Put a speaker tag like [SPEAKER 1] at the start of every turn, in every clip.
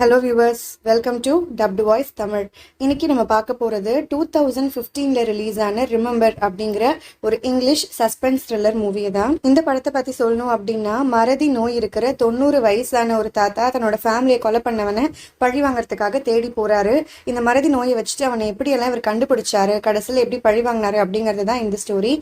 [SPEAKER 1] Hello viewers welcome to dubbed voice Tamil இன்னைக்கு நம்ம பார்க்க போகிறது டூ தௌசண்ட் ஃபிஃப்டீனில் ரிலீஸ் ஆன ரிமெம்பர் அப்படிங்கிற ஒரு இங்கிலீஷ் சஸ்பென்ஸ் த்ரில்லர் மூவியை தான். இந்த படத்தை பற்றி சொல்லணும் அப்படின்னா மறதி நோய் இருக்கிற தொண்ணூறு வயசான ஒரு தாத்தா தன்னோட ஃபேமிலியை கொலை பண்ணவனை பழி வாங்குறதுக்காக தேடி போகிறாரு இந்த மறதி நோயை வச்சுட்டு அவனை எப்படியெல்லாம் இவர் கண்டுபிடிச்சாரு கடைசியில் எப்படி பழி வாங்கினாரு அப்படிங்கிறது தான் இந்த ஸ்டோரி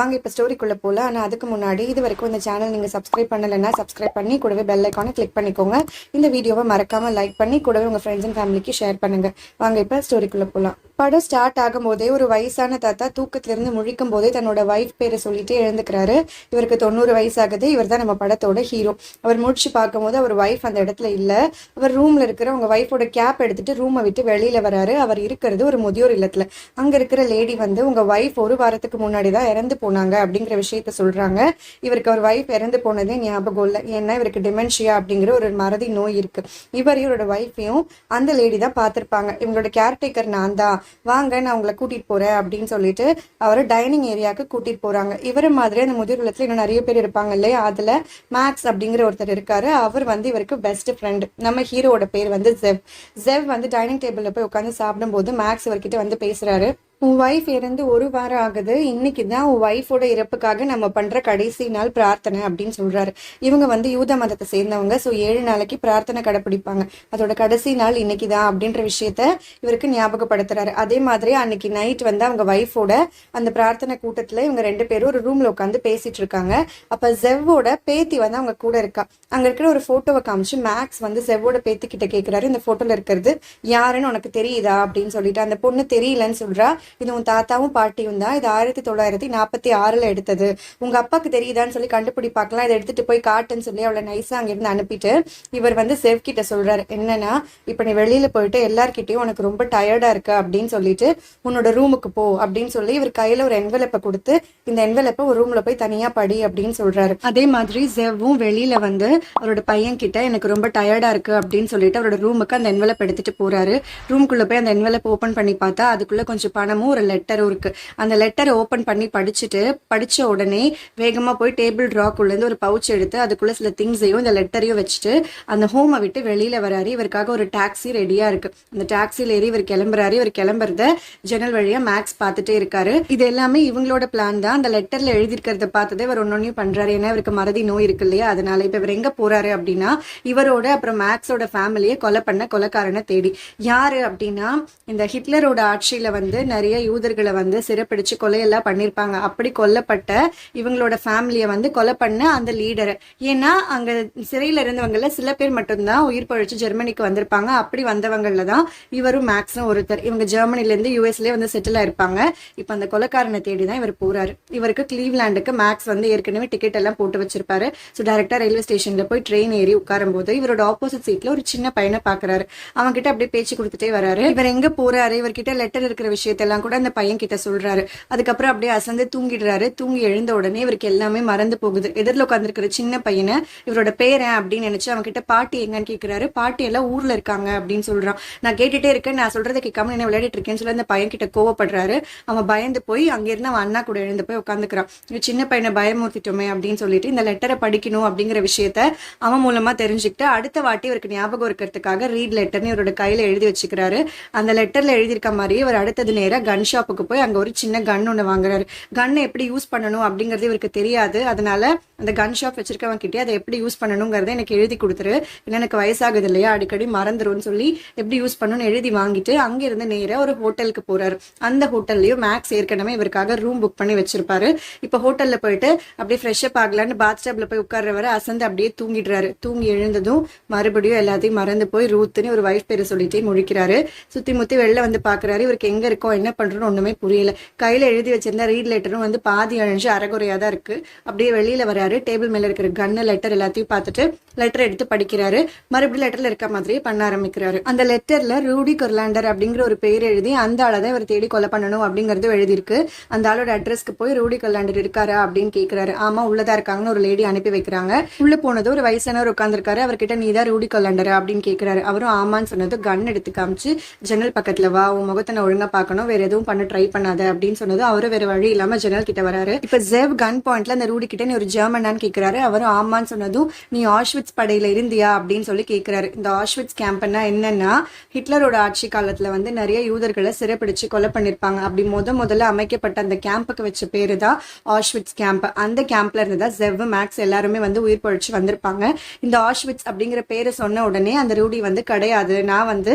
[SPEAKER 1] வாங்க இப்போ ஸ்டோரிக்குள்ளே போகல ஆனால் அதுக்கு முன்னாடி இது வரைக்கும் இந்த சேனல் நீங்கள் சப்ஸ்கிரைப் பண்ணலைன்னா சப்ஸ்கிரைப் பண்ணி கூடவே பெல் ஐக்கானை கிளிக் பண்ணிக்கோங்க. இந்த வீடியோவை மறக்காமல் லைக் பண்ணி கூடவே உங்க ஃப்ரெண்ட்ஸ் அண்ட் ஃபேமிலிக்கு ஷேர் பண்ணுங்க. வாங்க இப்போ ஸ்டோரிக்குள்ள போகலாம் படம் ஸ்டார்ட் ஆகும் போதே ஒரு வயசான தாத்தா தூக்கத்திலிருந்து முழிக்கும் போதே தன்னோட வைஃப் பேரை சொல்லிட்டு எழுந்துக்கிறாரு. இவருக்கு தொண்ணூறு வயசாகுது. இவர் தான் நம்ம படத்தோட ஹீரோ அவர் முடிச்சு பார்க்கும்போது அவர் வைஃப் அந்த இடத்துல இல்லை. அவர் ரூம்ல இருக்கிற அவங்க வைஃபோட கேப் எடுத்துட்டு ரூமை விட்டு வெளியில வராரு. அவர் இருக்கிறது ஒரு முதியோர் இல்லத்துல. அங்க இருக்கிற லேடி வந்து உங்க வைஃப் ஒரு வாரத்துக்கு முன்னாடி தான் இறந்து போனாங்க அப்படிங்கிற விஷயத்த சொல்றாங்க. இவருக்கு அவர் வைஃப் இறந்து போனதே ஞாபகம் இல்லை. ஏன்னா இவருக்கு டிமென்ஷியா அப்படிங்கிற ஒரு மறதி நோய் இருக்கு. இவர் இவரோட வைஃபையும் அந்த லேடி தான் பார்த்துருப்பாங்க. இவங்களோட கேர்டேக்கர் நான் தான். வாங்க நான் உங்களை கூட்டிட்டு போறேன் அப்படின்னு சொல்லிட்டு அவரை டைனிங் ஏரியாவுக்கு கூட்டிட்டு போறாங்க. இவர் மாதிரி அந்த முதியோர் இன்னும் நிறைய பேர் இருப்பாங்க இல்லையா? அதுல மேக்ஸ் அப்படிங்கிற ஒருத்தர் இருக்காரு. அவர் வந்து இவருக்கு பெஸ்ட் ஃப்ரெண்ட் நம்ம ஹீரோட பேர் வந்து ஜெவ் ஜெவ் வந்து டைனிங் டேபிள்ல போய் உட்காந்து சாப்பிடும்போது மேக்ஸ் இவர்கிட்ட வந்து பேசுறாரு. உன் ஒய்ஃப் இறந்து ஒரு வாரம் ஆகுது. இன்னைக்கு தான் உன் ஒய்ஃபோட இறப்புக்காக நம்ம பண்ற கடைசி நாள் பிரார்த்தனை அப்படின்னு சொல்றாரு. இவங்க வந்து யூத மதத்தை சேர்ந்தவங்க. ஸோ ஏழு நாளைக்கு பிரார்த்தனை கடைப்பிடிப்பாங்க அதோட கடைசி நாள் இன்னைக்கு தான் அப்படின்ற விஷயத்த இவருக்கு ஞாபகப்படுத்துறாரு. அதே மாதிரி அன்னைக்கு நைட் வந்து அவங்க ஒய்ஃபோட அந்த பிரார்த்தனை கூட்டத்துல இவங்க ரெண்டு பேரும் ஒரு ரூம்ல உட்காந்து பேசிட்டு இருக்காங்க. அப்ப செவ்வோட பேத்தி வந்து அவங்க கூட இருக்கா. அங்க இருக்கிற ஒரு போட்டோவை காமிச்சு மேக்ஸ் வந்து செவ்வோட பேத்தி கிட்ட கேட்குறாரு இந்த போட்டோல இருக்கிறது யாருன்னு உனக்கு தெரியுதா அப்படின்னு சொல்லிட்டு அந்த பொண்ணு தெரியலன்னு சொல்றா. இது உன் தாத்தாவும் பாட்டியும் தான். இது ஆயிரத்தி தொள்ளாயிரத்தி நாற்பத்தி ஆறுல எடுத்தது. உங்க அப்பாவுக்கு தெரியுதான்னு சொல்லி கண்டுபிடி பார்க்கலாம் இதை எடுத்துட்டு போய் காட்டுன்னு சொல்லி அவளை நைஸாக அங்கேருந்து அனுப்பிட்டு இவர் வந்து செவ் கிட்ட சொல்றாரு. என்னன்னா இப்போ நீ வெளியில் போயிட்டு எல்லார்கிட்டையும் உனக்கு ரொம்ப டயர்டாக இருக்கு அப்படின்னு சொல்லிட்டு உன்னோட ரூமுக்கு போ அப்படின்னு சொல்லி இவர் கையில் ஒரு என்வெலப்பை கொடுத்து இந்த என்வெலப்பை ஒரு ரூமில் போய் தனியாக படி அப்படின்னு சொல்றாரு. அதே மாதிரி ஜெவ்வும் வெளியில வந்து அவரோட பையன் கிட்ட எனக்கு ரொம்ப டயர்டாக இருக்கு அப்படின்னு சொல்லிட்டு அவரோட ரூமுக்கு அந்த என்வெலப் எடுத்துட்டு போகிறாரு ரூம்குள்ளே போய் அந்த என்வெலப் ஓப்பன் பண்ணி பார்த்தா அதுக்குள்ள கொஞ்சம் பணம் பணமும் ஒரு லெட்டரும் இருக்கு. அந்த லெட்டரை ஓப்பன் பண்ணி படிச்சுட்டு படிச்ச உடனே வேகமாக போய் டேபிள் ட்ராக்குள்ளேருந்து ஒரு பவுச் எடுத்து அதுக்குள்ளே சில திங்ஸையும் இந்த லெட்டரையும் வச்சுட்டு அந்த ஹோமை விட்டு வெளியில் வராரு. இவருக்காக ஒரு டாக்ஸி ரெடியாக இருக்கு. அந்த டாக்ஸியில் ஏறி இவர் கிளம்புறாரு. இவர் கிளம்புறத ஜன்னல் வழியாக மேக்ஸ் பார்த்துட்டே இருக்காரு. இது எல்லாமே இவங்களோட பிளான் தான். அந்த லெட்டரில் எழுதியிருக்கிறத பார்த்ததே இவர் ஒன்னொன்னையும் பண்றாரு. ஏன்னா இவருக்கு மறதி நோய் இருக்கு இல்லையா? அதனால இப்போ இவர் எங்கே போகிறாரு அப்படின்னா இவரோட அப்புறம் மேக்ஸோட ஃபேமிலியை கொலை பண்ண கொலைக்காரனை தேடி. யார் அப்படின்னா இந்த ஹிட்லரோட ஆட்சியில் வந்து நிறைய யூதர்களை வந்து சிறைப்பிடிச்சு கொலையெல்லாம் பண்ணியிருப்பாங்க அப்படி கொல்லப்பட்ட இவங்களோட ஃபேமிலியை வந்து கொலை பண்ண அந்த லீடரை ஏன்னா அங்க சிறையில இருந்தவங்கள சில பேர் மட்டும்தான் உயிர் பழிச்சு ஜெர்மனிக்கு வந்திருப்பாங்க. அப்படி வந்தவங்கள தான் இவரும் மேக்ஸும் ஒருத்தர். இவங்க ஜெர்மனில இருந்து யூஎஸ்லயே வந்து செட்டில் ஆயிருப்பாங்க இப்போ அந்த கொலைக்காரனை தேடி தான் இவர் போறாரு. இவருக்கு கிளீவ்லாண்டுக்கு மேக்ஸ் வந்து ஏற்கனவே டிக்கெட் எல்லாம் போட்டு வச்சிருப்பாரு. ஸோ டேரக்டா ரயில்வே ஸ்டேஷன்ல போய் ட்ரெயின் ஏறி உட்காரும் போது இவரோட ஆப்போசிட் சீட்ல ஒரு சின்ன பையனை பாக்குறாரு. அவங்க கிட்ட அப்படியே பேச்சு கொடுத்துட்டே வராரு. இவர் எங்க போறாரு? இவர்கிட்ட லெட்டர் இருக்கிற விஷயத்தெல்லாம் கூட அந்த பையன் கிட்ட சொல்றாரு. அதுக்கப்புறம் அப்படியே அசந்து தூங்கிடுறாரு. தூங்கி எழுந்த உடனே இவருக்கு எல்லாமே மறந்து போகுது. எதிரில் உட்காந்துருக்கிற சின்ன பையனை இவரோட பேரன் அப்படின்னு நினைச்சு அவங்க கிட்ட பாட்டி எங்கன்னு கேட்கிறாரு பாட்டி எல்லாம் ஊர்ல இருக்காங்க அப்படின்னு சொல்றான். நான் கேட்டுட்டே இருக்கேன். நான் சொல்றதை கேட்காம என்ன விளையாடிட்டு இருக்கேன்னு சொல்லி அந்த பையன் கிட்ட கோவப்படுறாரு. அவன் பயந்து போய் அங்கிருந்து அவன் அண்ணா கூட எழுந்து போய் உட்காந்துக்கிறான் சின்ன பையனை பயமுறுத்திட்டோமே அப்படின்னு சொல்லிட்டு இந்த லெட்டரை படிக்கணும் அப்படிங்கிற விஷயத்த அவன் மூலமா தெரிஞ்சுக்கிட்டு அடுத்த வாட்டி இவருக்கு ஞாபகம் இருக்கிறதுக்காக ரீட் லெட்டர்னு இவரோட கையில எழுதி வச்சுக்கிறாரு. அந்த லெட்டர்ல எழுதியிருக்க மாதிரியே இவர் அடுத்தது நேரம் நேரா கன் ஷாப்புக்கு போய் அங்க ஒரு சின்ன கன் ஒன்று வாங்குறாரு. கன்னை எப்படி யூஸ் பண்ணணும் அப்படிங்கிறது இவருக்கு தெரியாது. அதனால அந்த கன் ஷாப் வச்சிருக்கவங்க கிட்டே அதை எப்படி யூஸ் பண்ணணுங்கிறத எனக்கு எழுதி கொடுத்துரு. இல்லை எனக்கு வயசாகுது இல்லையா? அடிக்கடி மறந்துடும் சொல்லி எப்படி யூஸ் பண்ணணும்னு எழுதி வாங்கிட்டு அங்கிருந்து நேராக ஒரு ஹோட்டலுக்கு போறாரு. அந்த ஹோட்டல்லையும் மேக்ஸ் ஏற்கனவே இவருக்காக ரூம் புக் பண்ணி வச்சிருப்பாரு. இப்போ ஹோட்டல்ல போயிட்டு அப்படியே ஃப்ரெஷ் அப் ஆகலான்னு பாத் ஸ்டாப்ல போய் உட்கார்றவரை அசந்து அப்படியே தூங்கிடுறாரு. தூங்கி எழுந்ததும் மறுபடியும் எல்லாத்தையும் மறந்து போய் ரூத்துன்னு ஒரு வைஃப் பேரை சொல்லிட்டே முழிக்கிறாரு. சுத்தி முத்தி வெளில வந்து பாக்குறாரு. இவருக்கு எங்க இருக்கோ என்ன பண்றோம்னு ஒன்றுமே புரியல. கையில எழுதி வச்சிருந்த ரீட் லெட்டரும் வந்து பாதி அழிஞ்சு அரைகுறையா தான் இருக்கு. அப்படியே வெளியில வராரு டேபிள் மேல இருக்கிற கன்னு லெட்டர் எல்லாத்தையும் பார்த்துட்டு லெட்டர் எடுத்து படிக்கிறாரு. மறுபடியும் லெட்டர்ல இருக்க மாதிரியே பண்ண ஆரம்பிக்கிறாரு. அந்த லெட்டர்ல ரூடி கொர்லாண்டர் அப்படிங்கிற ஒரு பெயர் எழுதி அந்த ஆளை தான் இவர் தேடி கொலை பண்ணணும் அப்படிங்கறது எழுதியிருக்கு. அந்த ஆளோட அட்ரஸ்க்கு போய் ரூடி கொர்லாண்டர் இருக்காரா அப்படின்னு கேக்குறாரு. ஆமா உள்ளதா இருக்காங்கன்னு ஒரு லேடி அனுப்பி வைக்கிறாங்க. உள்ள போனது ஒரு வயசானவர் உட்காந்துருக்காரு அவர்கிட்ட நீ தான் ரூடி கொர்லாண்டர்? அப்படின்னு கேக்குறாரு. அவரும் ஆமான்னு சொன்னது. கன் எடுத்து காமிச்சு ஜன்னல் பக்கத்துல வா. உன் முகத்தை நான் ஒழுங்கா பார்க்கணும். வேற எதுவும் பண்ண ட்ரை பண்ணாத. அப்படின்னு சொன்னது அவரும் வேற வழி இல்லாம ஜன்னல் கிட்ட வராரு. இப்ப ஜெவ் கன் பாயிண்ட்ல அந்த ரூடி கிட்ட நீ ஒரு ஜெர்மனான்னு கேக்குறாரு. அவரும் ஆமான்னு சொன்னதும் நீ ஆஷ்வித் ஆஷ்விட்ஸ் படையில் இருந்தியா அப்படின்னு சொல்லி கேட்குறாரு இந்த ஆஷ்விட்ஸ் கேம்ப்னா என்னன்னா ஹிட்லரோட ஆட்சி காலத்தில் வந்து நிறைய யூதர்களை சிறைப்பிடிச்சு கொலை பண்ணியிருப்பாங்க அப்படி முத முதல்ல அமைக்கப்பட்ட அந்த கேம்புக்கு வச்ச பேரு தான் ஆஷ்விட்ஸ் கேம்ப் அந்த கேம்ப்ல இருந்து தான் ஜெவ் மேக்ஸ் எல்லாருமே வந்து உயிர் பழிச்சு வந்திருப்பாங்க. இந்த ஆஷ்விட்ஸ் அப்படிங்கிற பேரை சொன்ன உடனே அந்த ரூடி வந்து கிடையாது நான் வந்து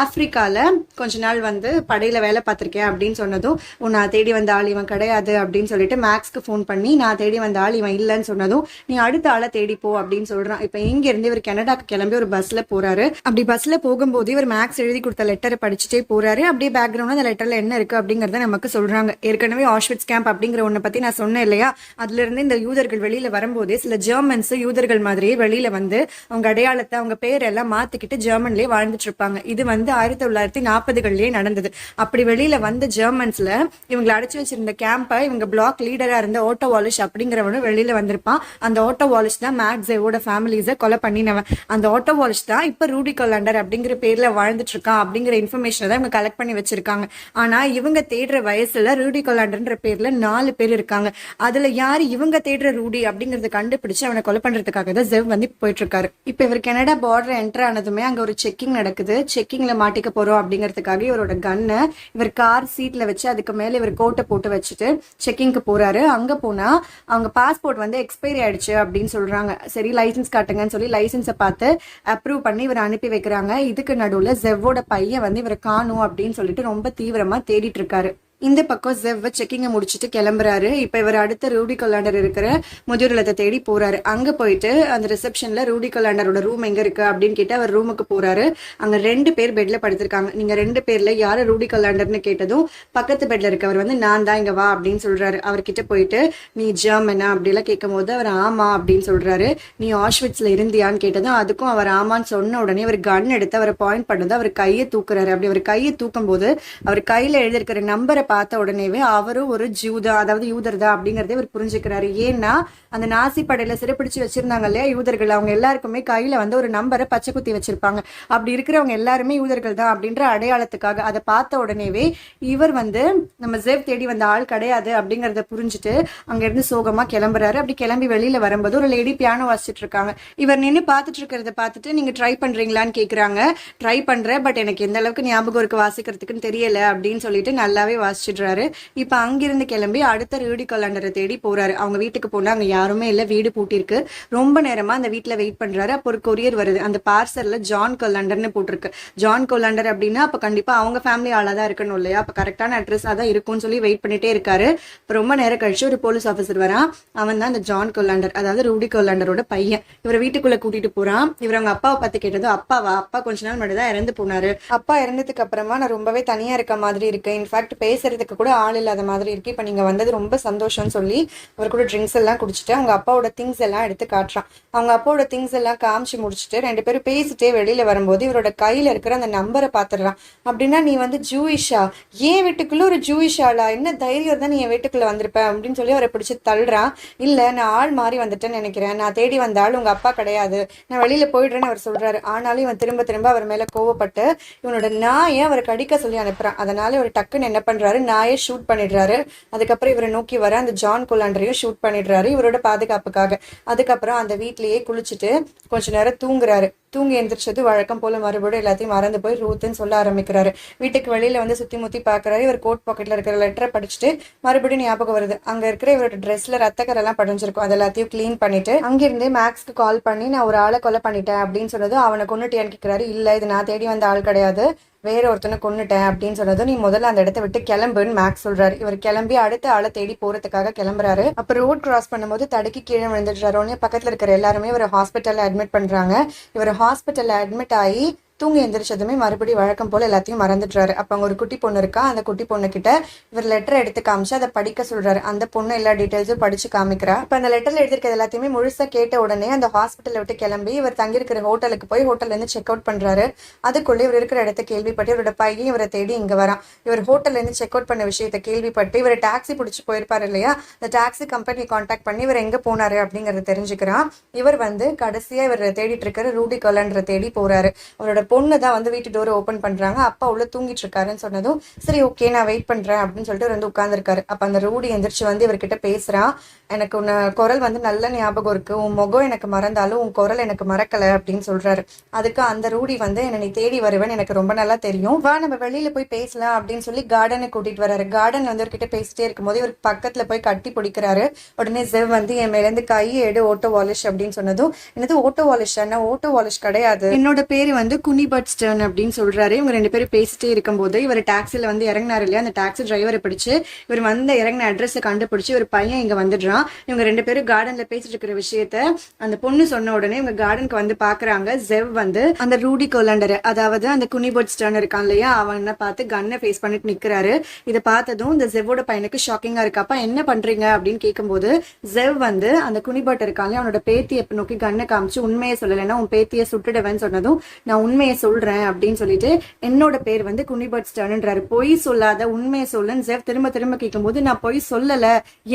[SPEAKER 1] ஆப்பிரிக்கால கொஞ்ச நாள் வந்து படையில வேலை பார்த்திருக்கேன் அப்படின்னு சொன்னதும் உன் நான் தேடி வந்த ஆள் இவன் கிடையாது அப்படின்னு சொல்லிட்டு மேக்ஸ்க்கு ஃபோன் பண்ணி நான் தேடி வந்த ஆள் இவன் இல்லைன்னு சொன்னதும் நீ அடுத்த ஆளை தேடி போ அப்படின்னு சொல்றான். இப்போ இங்க இருந்து இவர் கனடாக்கு கிளம்பி ஒரு பஸ்ல போறாரு. அப்படி பஸ்ல போகும்போது இவர் மேக்ஸ் எழுதி கொடுத்த லெட்டரை படிச்சுட்டே போறாரு. அப்படியே பேக்ரவுண்ட் அந்த லெட்டர்ல என்ன இருக்கு அப்படிங்கறத நமக்கு சொல்றாங்க. ஏற்கனவே ஆஷ்விட்ஸ் கேம்ப் அப்படிங்கிற ஒன்றை பத்தி நான் சொன்னேன் இல்லையா? அதுல இருந்து இந்த யூதர்கள் வெளியில வரும்போதே சில ஜெர்மன்ஸ் யூதர்கள் மாதிரியே வெளியில வந்து அவங்க அடையாளத்தை அவங்க பேரெல்லாம் மாத்திக்கிட்டு ஜெர்மன்லயே வாழ்ந்துட்டு இருப்பாங்க. இது வந்து ஆயிரத்தி தொள்ளாயிரத்தி நாற்பதுகள்லயே நடந்தது. அப்படி வெளியில வந்த ஜெர்மன்ஸ்ல இவங்களை அடைச்சு வச்சிருந்த கேம்பை இவங்க பிளாக் லீடரா இருந்த ஓட்டோ வாலிஷ் அப்படிங்கிறவனும் வெளியில வந்திருப்பான். அந்த ஓட்டோ வாலிஷ் தான் மேக்ஸேவோட ஃபேமிலிஸை கொலை பண்ணினவன். அந்த ஆட்டோ வாலிஷ் தான் இப்ப ரூடி கொலாண்டர் அப்படிங்கிற பேர்ல வாழ்ந்துட்டு இருக்கான் அப்படிங்கிற இன்ஃபர்மேஷனை தான் இவங்க கலெக்ட் பண்ணி வச்சிருக்காங்க. ஆனா இவங்க தேடுற வயசுல ரூடி கொலாண்டர்ன்ற பேர்ல நாலு பேர் இருக்காங்க. அதுல யாரு இவங்க தேடுற ரூடி அப்படிங்கறத கண்டுபிடிச்சு அவனை கொலை பண்றதுக்காக தான் ஜெவ் வந்து போயிட்டு இருக்காரு இப்ப இவர் கனடா பார்டர் என்டர் ஆனதுமே அங்க ஒரு செக்கிங் நடக்குது. செக்கிங்ல மாட்டிக்க போறோம் அப்படிங்கறதுக்காக இவரோட கன்னை இவர் கார் சீட்ல வச்சு அதுக்கு மேல இவர் கோட்டை போட்டு வச்சுட்டு செக்கிங்க்கு போறாரு. அங்க போனா அவங்க பாஸ்போர்ட் வந்து எக்ஸ்பைரி ஆயிடுச்சு அப்படின்னு சொல்றாங்க. சரி லைசன்ஸ் கார்டு காட்டுங்கன்னு சொல்லி லைசன்ஸை பார்த்து அப்ரூவ் பண்ணி இவர் அனுப்பி வைக்கிறாங்க. இதுக்கு நடுவுல ஜெவ்வோட பையன் வந்து இவரை காணும் அப்படின்னு சொல்லிட்டு ரொம்ப தீவிரமா தேடிட்டு இருக்காரு. இந்த பக்கம் செவ்வ செக்கிங்கை முடிச்சுட்டு கிளம்புறாரு. இப்போ இவர் அடுத்த ரூடி கொலாண்டர் இருக்கிற முதியோர் இல்லத்தை தேடி போறாரு. அங்கே போயிட்டு அந்த ரிசப்ஷனில் ரூடி கொலாண்டரோட ரூம் எங்கே இருக்கு அப்படின்னு கேட்டு அவர் ரூமுக்கு போறாரு. அங்கே ரெண்டு பேர் பெட்ல படுத்திருக்காங்க. நீங்கள் ரெண்டு பேர்ல யார் ரூடி கொலாண்டர்னு கேட்டதும் பக்கத்து பெட்ல இருக்கவர் வந்து நான் தான் இங்கே வா அப்படின்னு சொல்றாரு. அவர்கிட்ட போயிட்டு நீ ஜெர்மனா அப்படிலாம் கேட்கும் போது அவர் ஆமா அப்படின்னு சொல்றாரு. நீ ஆஷ்விட்ஸ்ல இருந்தியான்னு கேட்டதும் அதுக்கும் அவர் ஆமான்னு சொன்ன உடனே அவர் கன் எடுத்து அவரை பாயிண்ட் பண்ணது அவர் கையை தூக்குறாரு. அப்படி அவர் கையை தூக்கும் போது அவர் கையில எழுதியிருக்கிற நம்பரை பார்த்த உடனேவே அவரும் ஒரு ஜூதா அதாவது யூதர் தான் அப்படிங்கறதே அவர் புரிஞ்சுக்கிறாரு. ஏன்னா அந்த நாசி படையில சிறைப்பிடிச்சு வச்சிருந்தாங்க இல்லையா யூதர்கள்? அவங்க எல்லாருக்குமே கையில வந்து ஒரு நம்பரை பச்சை குத்தி வச்சிருப்பாங்க. அப்படி இருக்கிறவங்க எல்லாருமே யூதர்கள் தான் அப்படின்ற அடையாளத்துக்காக அதை பார்த்த உடனேவே இவர் வந்து நம்ம ஜெவ் தேடி வந்த ஆள் கிடையாது அப்படிங்கறத புரிஞ்சுட்டு அங்க இருந்து சோகமா கிளம்புறாரு. அப்படி கிளம்பி வெளியில வரும்போது ஒரு லேடி பியானோ வாசிச்சுட்டு இருக்காங்க. இவர் நின்று பார்த்துட்டு இருக்கிறத பார்த்துட்டு நீங்க ட்ரை பண்றீங்களான்னு கேக்குறாங்க. ட்ரை பண்றேன் பட் எனக்கு எந்த அளவுக்கு ஞாபகம் இருக்கு வாசிக்கிறதுக்குன்னு தெரியல அப்படின்னு சொல்லிட்டு நல்லாவே வச்சிடுறாரு இப்போ அங்கிருந்து கிளம்பி அடுத்த ரூடி கொலாண்டரை தேடி போறாரு. அவங்க வீட்டுக்கு போனா அங்க யாருமே இல்ல வீடு பூட்டிருக்கு ரொம்ப நேரமா அந்த வீட்டில் வெயிட் பண்றாரு. அப்போ ஒரு கொரியர் வருது. அந்த பார்சல்ல ஜான் கொலாண்டர்னு போட்டிருக்கு. ஜான் கொலாண்டர் அப்படின்னா அப்ப கண்டிப்பா அவங்க ஃபேமிலி ஆளாக தான் இருக்கணும் இல்லையா? அப்ப கரெக்டான அட்ரஸ் தான் இருக்கும்னு சொல்லி வெயிட் பண்ணிட்டே இருக்காரு. இப்ப ரொம்ப நேரம் கழிச்சு ஒரு போலீஸ் ஆஃபீஸர் வரான். அவன் தான் அந்த ஜான் கொலாண்டர் அதாவது ரூடி கொலாண்டரோட பையன். இவரை வீட்டுக்குள்ள கூட்டிட்டு போறான். இவர் அவங்க அப்பாவை பார்த்து கேட்டதும் அப்பாவா? அப்பா கொஞ்ச நாள் மட்டும் தான் இறந்து போனாரு. அப்பா இறந்ததுக்கு அப்புறமா நான் ரொம்பவே தனியா இருக்க மாதிரி இருக்கு இன்ஃபேக்ட் பேசுறதுக்கு கூட ஆள் இல்லாத மாதிரி இருக்கு. இப்போ நீங்க வந்தது ரொம்ப சந்தோஷம்னு சொல்லி அவர் கூட ட்ரிங்க்ஸ் எல்லாம் குடிச்சிட்டு அவங்க அப்பாவோட திங்ஸ் எல்லாம் எடுத்து காட்டுறான். அவங்க அப்பாவோட திங்ஸ் எல்லாம் காமிச்சு முடிச்சுட்டு ரெண்டு பேரும் பேசிட்டே வெளியில வரும்போது இவரோட கையில இருக்கிற அந்த நம்பரை பாத்துடுறான். அப்படின்னா நீ வந்து ஜூயிஷா ஏன் வீட்டுக்குள்ள ஒரு ஜூயிஷாலா என்ன தைரியம் தான் நீ என் வீட்டுக்குள்ள வந்திருப்ப? அப்படின்னு சொல்லி அவரை பிடிச்சி தள்ளுறான். இல்ல நான் ஆள் மாறி வந்துட்டேன்னு நினைக்கிறேன். நான் தேடி வந்த ஆள் உங்க அப்பா கிடையாது. நான் வெளியில போயிடுறேன்னு அவர் சொல்றாரு. ஆனாலும் இவன் திரும்ப திரும்ப அவர் மேல கோவப்பட்டு இவனோட நாயை அவரை கடிக்க சொல்லி அனுப்புறான். அதனால ஒரு டக்குன்னு என்ன பண்றாரு நாயை ஷூட் பண்ணிடுறாரு. அதுக்கப்புறம் இவரை நோக்கி வர அந்த ஜான் குலாண்டரையும் ஷூட் பண்ணிடுறாரு. இவரோட பாதுகாப்புக்காக. அதுக்கப்புறம் அந்த வீட்லயே குளிச்சுட்டு கொஞ்ச நேரம் தூங்குறாரு. தூங்கி எந்திரிச்சது வழக்கம் போல மறுபடியும் எல்லாத்தையும் மறந்து போய் ரூத்துன்னு சொல்ல ஆரம்பிக்கிறாரு. வீட்டுக்கு வெளியில வந்து சுத்தி முத்தி பாக்குறாரு. இவர் கோட் பாக்கெட்ல இருக்கிற லெட்டரை படிச்சுட்டு மறுபடியும் ஞாபகம் வருது. அங்க இருக்கிற இவரோட ட்ரெஸ்ல ரத்தக்கரை எல்லாம் படிஞ்சிருக்கும். அது எல்லாத்தையும் கிளீன் பண்ணிட்டு அங்கிருந்தே மேக்ஸ்க்கு கால் பண்ணி நான் ஒரு ஆளை கொலை பண்ணிட்டேன் அப்படின்னு சொன்னது அவனை கொண்டுட்டியான்னு கேட்கிறாரு இல்ல இது நான் தேடி வந்த ஆள் கிடையாது. வேற ஒருத்தனை கொன்னுட்டேன் அப்படின்னு சொன்னதும் நீ முதல்ல அந்த இடத்த விட்டு கிளம்புன்னு மேக்ஸ் சொல்றாரு. இவர் கிளம்பி அடுத்த ஆளை தேடி போறதுக்காக கிளம்புறாரு. அப்ப ரோட் கிராஸ் பண்ணும்போது தடுக்கி கீழே விழுந்துடுறாரு. உடனே பக்கத்துல இருக்கிற எல்லாருமே இவர் ஹாஸ்பிட்டல்ல அட்மிட் பண்றாங்க. இவர் ஹாஸ்பிட்டல்ல அட்மிட் ஆகி தூங்கி எந்திரிச்சதுமே மறுபடியும் வழக்கம் போல் எல்லாத்தையும் மறந்துடுறாரு அப்போ அவங்க ஒரு குட்டி பொண்ணு இருக்கா? அந்த குட்டி பொண்ணு கிட்ட இவர் லெட்டர் எடுத்து காமிச்சு அதை படிக்க சொல்றாரு. அந்த பொண்ணு எல்லா டீட்டெயில்ஸும் படிச்சு காமிக்கிறா. இப்போ அந்த லெட்டர்ல எழுதிருக்கிறது எல்லாத்தையுமே முழுசாக கேட்ட உடனே அந்த ஹாஸ்பிட்டலை விட்டு கிளம்பி இவர் தங்கியிருக்கிற ஹோட்டலுக்கு போய் ஹோட்டல்ல இருந்து செக் அவுட் பண்றாரு. அதுக்குள்ளே இவர் இருக்கிற இடத்த கேள்விப்பட்டு இவரோட பையன் இவரை தேடி இங்கே வரான். இவர் ஹோட்டல்லேருந்து செக் அவுட் பண்ண விஷயத்தை கேள்விப்பட்டு இவர் டாக்ஸி பிடிச்சி போயிருப்பாரு இல்லையா? அந்த டாக்ஸி கம்பெனி காண்டாக்ட் பண்ணி இவர் எங்கே போனாரு அப்படிங்கிறத தெரிஞ்சுக்கிறான். இவர் வந்து கடைசியாக இவர் தேடிட்டு இருக்கிற ரூடி கொலன்ற தேடி போறாரு. அவரோட பொண்ணு தான் வந்து வீட்டு டோரை ஓப்பன் பண்ணுறாங்க அப்பா உள்ள தூங்கிட்டு இருக்காருன்னு சொன்னதும் சரி ஓகே நான் வெயிட் பண்றேன் அப்படின்னு சொல்லிட்டு வந்து உட்காந்துருக்காரு அப்போ அந்த ரூடி எந்திரிச்சு வந்து இவர்கிட்ட பேசுகிறான் எனக்கு உன்ன குரல் வந்து நல்ல ஞாபகம் இருக்கு. உன் முகம் எனக்கு மறந்தாலும் உன் குரல் எனக்கு மறக்கலை அப்படின்னு சொல்கிறாரு அதுக்கு அந்த ரூடி வந்து என்னை நீ தேடி வருவேன்னு எனக்கு ரொம்ப நல்லா தெரியும். வா நம்ம வெளியில் போய் பேசலாம் அப்படின்னு சொல்லி கார்டனை கூட்டிகிட்டு வராரு. கார்டன் வந்து இவர்கிட்ட பேசிட்டே இருக்கும்போது இவர் பக்கத்தில் போய் கட்டி பிடிக்கிறாரு. உடனே ஜெவ் வந்து என் மேலேருந்து கையை எடு ஓட்டோ வாலிஷ் அப்படின்னு சொன்னதும் என்னது ஓட்டோ வாலிஷ் என்ன ஓட்டோ வாலிஷ் கிடையாது. என்னோட பேர் வந்து குனி பட் ஸ்டர்ன் அப்படின்னு சொல்றாரு. இவங்க ரெண்டு பேரும் பேசிட்டே இருக்கும்போது இவர் டாக்ஸில வந்து இறங்கினாரு இல்லையா? அந்த டாக்ஸி டிரைவரை பிடிச்சு இவர் வந்த இறங்கின அட்ரஸை கண்டுபிடிச்சு ஒரு பையன் இங்க வந்துடுறான். இவங்க ரெண்டு பேரும் கார்டன்ல பேசிட்டு இருக்கிற விஷயத்த அந்த பொண்ணு சொன்ன உடனே இவங்க கார்டனுக்கு வந்து பாக்குறாங்க. ஜெவ் வந்து அந்த ரூடி கோலாண்டர் அதாவது அந்த குனிபர்ட் ஸ்டர்ன் இருக்கான் இல்லையா? அவனை பார்த்து கன்னை ஃபேஸ் பண்ணிட்டு நிக்கிறாரு. இதை பார்த்ததும் இந்த ஜெவ்வோட பையனுக்கு ஷாக்கிங்கா இருக்காப்பா என்ன பண்றீங்க? அப்படின்னு கேட்கும்போது ஜெவ் வந்து அந்த குனிபர்ட் இருக்கான் அவனோட பேத்தியை நோக்கி கண்ணை காமிச்சு உண்மையை சொல்லலைன்னா உன் பேத்தியை சுட்டுடுவேன்னு சொன்னதும் நான் உண்மையை சொல்றேன் அப்படின்னு சொல்லிட்டு என்னோட பேர் வந்து குனிபர்ட் ஸ்டர்ன்றாரு பொய் சொல்லாத உண்மையை சொல்லுன்னு ஜெவ் திரும்ப திரும்ப கேட்கும்போது நான் பொய் சொல்லல.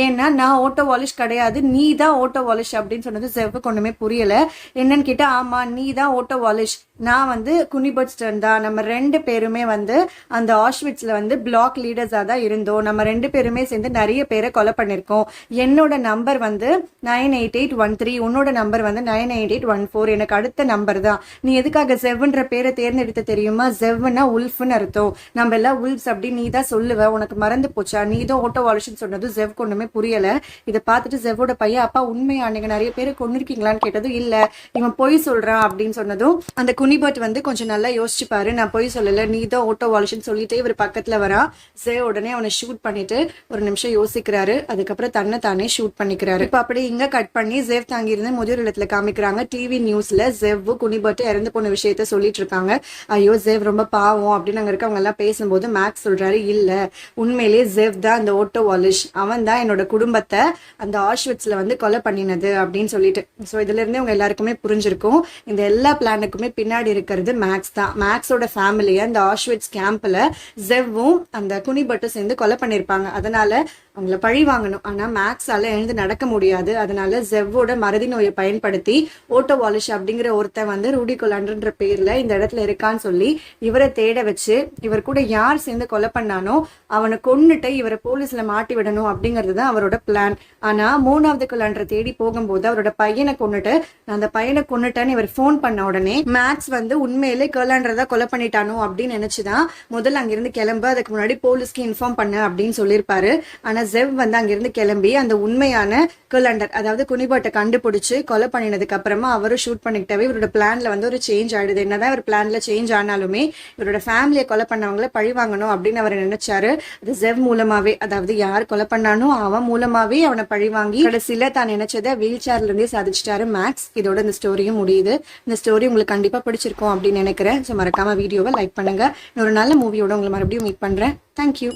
[SPEAKER 1] ஏன்னா நான் ஓட்டோ வாலிஷ் கிடையாது. நீ தான் ஓட்டோ வாலிஷ் அப்படின்னு சொன்னது ஜெவ்வுக்கு ஒண்ணுமே புரியல. என்னன்னு கேட்டா ஆமா நீ தான் ஓட்டோ வாலிஷ் நான் வந்து குனிபர்ட் ஸ்டர்ன் தான். நம்ம ரெண்டு பேருமே வந்து அந்த ஆஷ்விட்ஸ்ல வந்து பிளாக் லீடர்ஸா தான் இருந்தோம். நம்ம ரெண்டு பேருமே சேர்ந்து நிறைய பேரை கொலை பண்ணிருக்கோம். என்னோட நம்பர் வந்து nine eight eight one three உன்னோட நம்பர் வந்து nine eight eight one four எனக்கு அடுத்த நம்பர் தான். நீ எதுக்காக அப்படின்ற பேரை தேர்ந்தெடுத்த தெரியுமா? ஜெவ்னா உல்ஃப்னு அர்த்தம். நம்ம எல்லாம் உல்ஃப்ஸ் அப்படின்னு நீ தான் சொல்லுவ. உனக்கு மறந்து போச்சா? நீ தான் ஓட்டோ வாலிஷ்னு சொன்னதும் ஜெவ் ஒன்றுமே புரியல. இதை பார்த்துட்டு ஜெவ்வோட பையன் அப்பா உண்மையா? நீங்க நிறைய பேர் கொண்டிருக்கீங்களான்னு கேட்டதும் இல்ல. இவன் பொய் சொல்றான் அப்படின்னு சொன்னதும் அந்த குனிபர்ட் வந்து கொஞ்சம் நல்லா யோசிச்சுப்பாரு. நான் பொய் சொல்லல. நீ தான் ஓட்டோ வாலிஷ்னு சொல்லிட்டு இவர் பக்கத்துல வரா. ஜெவ் உடனே அவனை ஷூட் பண்ணிட்டு ஒரு நிமிஷம் யோசிக்கிறாரு. அதுக்கப்புறம் தன்னை தானே ஷூட் பண்ணிக்கிறாரு. இப்போ அப்படியே இங்க கட் பண்ணி ஜெவ் தாங்கியிருந்து முதியோர் இல்லத்துல காமிக்கிறாங்க. டிவி நியூஸ்ல ஜெவ் குனிபர்ட் இறந்து போன விஷயத்த சொல்லி சொல்லிட்டு இருக்காங்க ஐயோ ஜெவ் ரொம்ப பாவம் அப்படின்னு அங்க இருக்கவங்க எல்லாம் பேசும்போது மேக்ஸ் சொல்றாரு இல்ல உண்மையிலேயே ஜெவ் தான் அந்த ஓட்டோ வாலிஷ் அவன் தான் என்னோட குடும்பத்தை அந்த ஆஷ்விட்ஸ்ல வந்து கொலை பண்ணினது அப்படின்னு சொல்லிட்டு. ஸோ இதுல அவங்க எல்லாருக்குமே புரிஞ்சிருக்கும். இந்த எல்லா பிளானுக்குமே பின்னாடி இருக்கிறது மேக்ஸ் தான். மேக்ஸோட ஃபேமிலியை அந்த ஆஷ்விட்ஸ் கேம்ப்ல ஜெவ்வும் அந்த குனிபட்டும் சேர்ந்து கொலை பண்ணியிருப்பாங்க அதனால அவங்கள பழி வாங்கணும். ஆனா மேக்ஸால எழுந்து நடக்க முடியாது. அதனால ஜெவ்வோட மறதி நோயை பயன்படுத்தி ஓட்டோ வாலிஷ் அப்படிங்கிற ஒருத்தன் வந்து ரூடி கொலாண்டர்ன்ற பேர்ல இந்த இடத்துல இருக்கான்னு சொல்லி இவரை தேட வச்சு இவர் கூட யார் சேர்ந்து கொலை பண்ணானோ அவனை கொன்னுட்டு இவரை போலீஸ்ல மாட்டி விடணும் அப்படிங்கிறது தான் அவரோட பிளான் ஆனா மூணாவது கொலாண்டரை தேடி போகும்போது அவரோட பையனை கொன்னுட்டு நான் அந்த பையனை கொன்னுட்டேன்னு இவர் ஃபோன் பண்ண உடனே மேக்ஸ் வந்து உண்மையிலே கேர்லாண்டரை தான் கொலை பண்ணிட்டானோ அப்படின்னு நினைச்சுதான் முதல்ல அங்கிருந்து கிளம்ப அதுக்கு முன்னாடி போலீஸ்க்கு இன்ஃபார்ம் பண்ண அப்படின்னு சொல்லியிருப்பாரு. ஆனா ஜெவ் வந்து அங்கிருந்து கிளம்பி அந்த உண்மையான கேர்லாண்டர் அதாவது குனிபாட்டை கண்டுபிடிச்சு கொலை பண்ணினதுக்கு அப்புறமா அவரும் ஷூட் பண்ணிக்கிட்டவே இவரோட பிளான்ல வந்து ஒரு சேஞ்ச் ஆயிடுது. என்னதான் ஒரு பிளான்ல சேஞ்ச் ஆனாலுமே இவரோட ஃபேமிலியை கொலை பண்ணவங்கள பழி வாங்கணும் அப்படின்னு அவர் நினைச்சாரு. அது ஜெவ் மூலமாவே அதாவது யார் கொலை பண்ணானோ அவன் மூலமாவே அவனை பழி வாங்கி கடைசியில தான் நினைச்சதை வீல் சேர்ல இருந்தே சாதிச்சிட்டாரு மேக்ஸ் இதோட இந்த ஸ்டோரியும் முடியுது. இந்த ஸ்டோரி உங்களுக்கு கண்டிப்பா பிடிச்சிருக்கும் அப்படின்னு நினைக்கிறேன். ஸோ மறக்காம வீடியோவை லைக் பண்ணுங்க. இன்னொரு நல்ல மூவியோட உங்களை மறுபடியும் மீட் பண்றேன். தேங்க்யூ